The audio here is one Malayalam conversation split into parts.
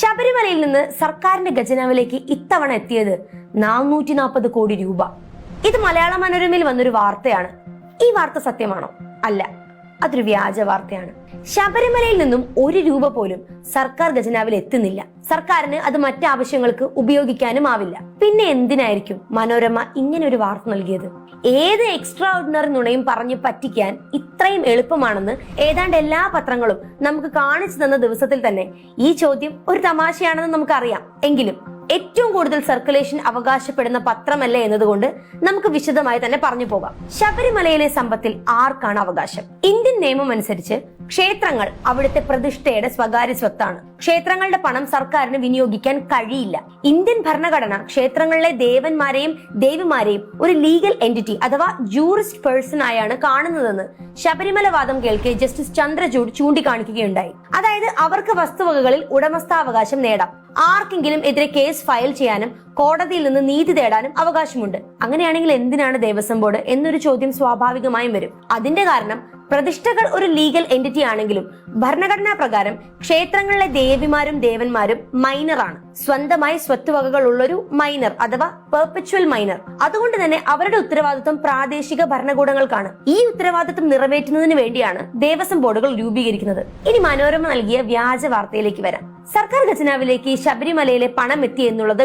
ശബരിമലയിൽ നിന്ന് സർക്കാരിന്റെ ഖജനാവിലേക്ക് ഇത്തവണ എത്തിയത് നാനൂറ്റി നാൽപ്പത് കോടി രൂപ. ഇത് മലയാള മനോരമയിൽ വന്നൊരു വാർത്തയാണ്. ഈ വാർത്ത സത്യമാണോ? അല്ല. അതൊരു വ്യാജ വാർത്തയാണ്. ശബരിമലയിൽ നിന്നും ഒരു രൂപ പോലും സർക്കാർ ഖജനാവിൽ എത്തുന്നില്ല. സർക്കാരിന് അത് മറ്റ് ആവശ്യങ്ങൾക്ക് ഉപയോഗിക്കാനും ആവില്ല. പിന്നെ എന്തിനായിരിക്കും മനോരമ ഇങ്ങനെ ഒരു വാർത്ത നൽകിയത്? ഏത് എക്സ്ട്രാ ഓർഡിനറി നുണയും പറഞ്ഞ് പറ്റിക്കാൻ ഇത്രയും എളുപ്പമാണെന്ന് ഏതാണ്ട് എല്ലാ പത്രങ്ങളും നമുക്ക് കാണിച്ചു തന്ന ദിവസത്തിൽ തന്നെ ഈ ചോദ്യം ഒരു തമാശയാണെന്ന് നമുക്കറിയാം. എങ്കിലും ഏറ്റവും കൂടുതൽ സർക്കുലേഷൻ അവകാശപ്പെടുന്ന പത്രമല്ല എന്നതുകൊണ്ട് നമുക്ക് വിശദമായി തന്നെ പറഞ്ഞു പോകാം. ശബരിമലയിലെ സമ്പത്തിൽ ആർക്കാണ് അവകാശം? ഇന്ത്യൻ നിയമം അനുസരിച്ച് ക്ഷേത്രങ്ങൾ അവിടുത്തെ പ്രതിഷ്ഠയുടെ സ്വകാര്യ സ്വത്താണ്. ക്ഷേത്രങ്ങളുടെ പണം സർക്കാരിന് വിനിയോഗിക്കാൻ കഴിയില്ല. ഇന്ത്യൻ ഭരണഘടന ക്ഷേത്രങ്ങളിലെ ദേവന്മാരെയും ദേവിമാരെയും ഒരു ലീഗൽ എന്റിറ്റി അഥവാ ജൂറിസ്റ്റ് പേഴ്സൺ ആയാണ് കാണുന്നതെന്ന് ശബരിമല വാദം കേൾക്കെ ജസ്റ്റിസ് ചന്ദ്രചൂഡ് ചൂണ്ടിക്കാണിക്കുകയുണ്ടായി. അതായത് അവർക്ക് വസ്തുവകകളിൽ ഉടമസ്ഥാവകാശം നേടാം. ആർക്കെങ്കിലും എതിരെ കേസ് ഫയൽ ചെയ്യാനും കോടതിയിൽ നിന്ന് നീതി തേടാനും അവകാശമുണ്ട്. അങ്ങനെയാണെങ്കിൽ എന്തിനാണ് ദേവസ്വം ബോർഡ് എന്നൊരു ചോദ്യം സ്വാഭാവികമായും വരും. അതിന്റെ കാരണം പ്രതിഷ്ഠകൾ ഒരു ലീഗൽ എന്റിറ്റി ആണെങ്കിലും ഭരണഘടനാ പ്രകാരം ക്ഷേത്രങ്ങളിലെ ദേവിമാരും ദേവന്മാരും മൈനറാണ് സ്വന്തമായി സ്വത്തുവകകൾ ഉള്ളൊരു മൈനർ അഥവാ പെർപ്പച്വൽ മൈനർ അതുകൊണ്ട് തന്നെ അവരുടെ ഉത്തരവാദിത്വം പ്രാദേശിക ഭരണകൂടങ്ങൾക്കാണ്. ഈ ഉത്തരവാദിത്വം നിറവേറ്റുന്നതിന് വേണ്ടിയാണ് ദേവസ്വം ബോർഡുകൾ രൂപീകരിക്കുന്നത്. ഇനി മനോരമ നൽകിയ വ്യാജ വാർത്തയിലേക്ക് വരാം. സർക്കാർ ഖജനാവിലേക്ക് ശബരിമലയിലെ പണം എത്തി എന്നുള്ളത്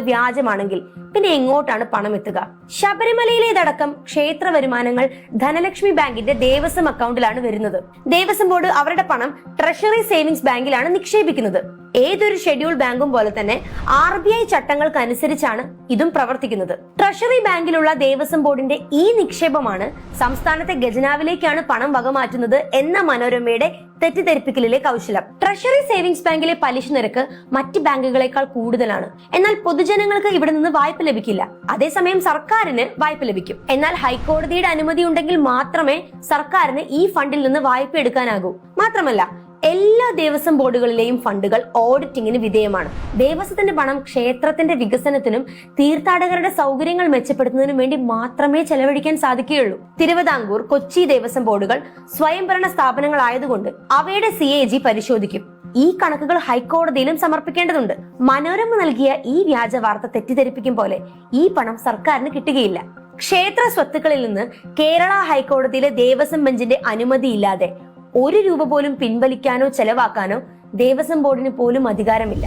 വ്യാജമാണെങ്കിൽ പിന്നെ എങ്ങോട്ടാണ് പണം എത്തുക? ശബരിമലയിലേതടക്കം ക്ഷേത്ര വരുമാനങ്ങൾ ധനലക്ഷ്മി ബാങ്കിന്റെ ദേവസ്വം അക്കൗണ്ടിലാണ് വരുന്നത്. ദേവസ്വം ബോർഡ് അവരുടെ പണം ട്രഷറി സേവിങ്സ് ബാങ്കിലാണ് നിക്ഷേപിക്കുന്നത്. ഏതൊരു ഷെഡ്യൂൾ ബാങ്കും പോലെ തന്നെ ആർ ബി ഐ ചട്ടങ്ങൾക്കനുസരിച്ചാണ് ഇതും പ്രവർത്തിക്കുന്നത്. ട്രഷറി ബാങ്കിലുള്ള ദേവസ്വം ബോർഡിന്റെ ഈ നിക്ഷേപമാണ് സംസ്ഥാനത്തെ ഖജനാവിലേക്കാണ് പണം വകമാറ്റുന്നത് എന്ന മനോരമയുടെ തെറ്റിദ്ധരിപ്പിക്കലിലെ കൗശലം. ട്രഷറി സേവിങ്സ് ബാങ്കിലെ പലിശ നിരക്ക് മറ്റ് ബാങ്കുകളെക്കാൾ കൂടുതലാണ്. എന്നാൽ പൊതുജനങ്ങൾക്ക് ഇവിടെ നിന്ന് വായ്പ ലഭിക്കില്ല. അതേസമയം സർക്കാരിന് വായ്പ ലഭിക്കും. എന്നാൽ ഹൈക്കോടതിയുടെ അനുമതി ഉണ്ടെങ്കിൽ മാത്രമേ സർക്കാരിന് ഈ ഫണ്ടിൽ നിന്ന് വായ്പ എടുക്കാനാകൂ. മാത്രമല്ല എല്ലാ ദേവസ്വം ബോർഡുകളിലെയും ഫണ്ടുകൾ ഓഡിറ്റിംഗിന് വിധേയമാണ്. ദേവസ്വത്തിന്റെ പണം ക്ഷേത്രത്തിന്റെ വികസനത്തിനും തീർത്ഥാടകരുടെ സൗകര്യങ്ങൾ മെച്ചപ്പെടുത്തുന്നതിനും വേണ്ടി മാത്രമേ ചെലവഴിക്കാൻ സാധിക്കുകയുള്ളൂ. തിരുവിതാംകൂർ കൊച്ചി ദേവസ്വം ബോർഡുകൾ സ്വയംഭരണ സ്ഥാപനങ്ങളായതുകൊണ്ട് അവയുടെ സി എ ജി പരിശോധിക്കും. ഈ കണക്കുകൾ ഹൈക്കോടതിയിലും സമർപ്പിക്കേണ്ടതുണ്ട്. മനോരമ നൽകിയ ഈ വ്യാജ വാർത്ത തെറ്റിദ്ധരിപ്പിക്കും പോലെ ഈ പണം സർക്കാരിന് കിട്ടുകയില്ല. ക്ഷേത്ര സ്വത്തുക്കളിൽ നിന്ന് കേരള ഹൈക്കോടതിയിലെ ദേവസ്വം ബെഞ്ചിന്റെ അനുമതിയില്ലാതെ ഒരു രൂപ പോലും പിൻവലിക്കാനോ ചെലവാക്കാനോ ദേവസ്വം ബോർഡിന് പോലും അധികാരമില്ല.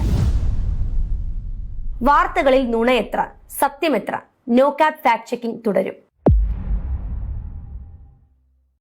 വാർത്തകളിൽ നുണയെത്ര സത്യമെത്ര നോ ക്യാപ് ഫാക്ട് ചെക്കിംഗ് തുടരും.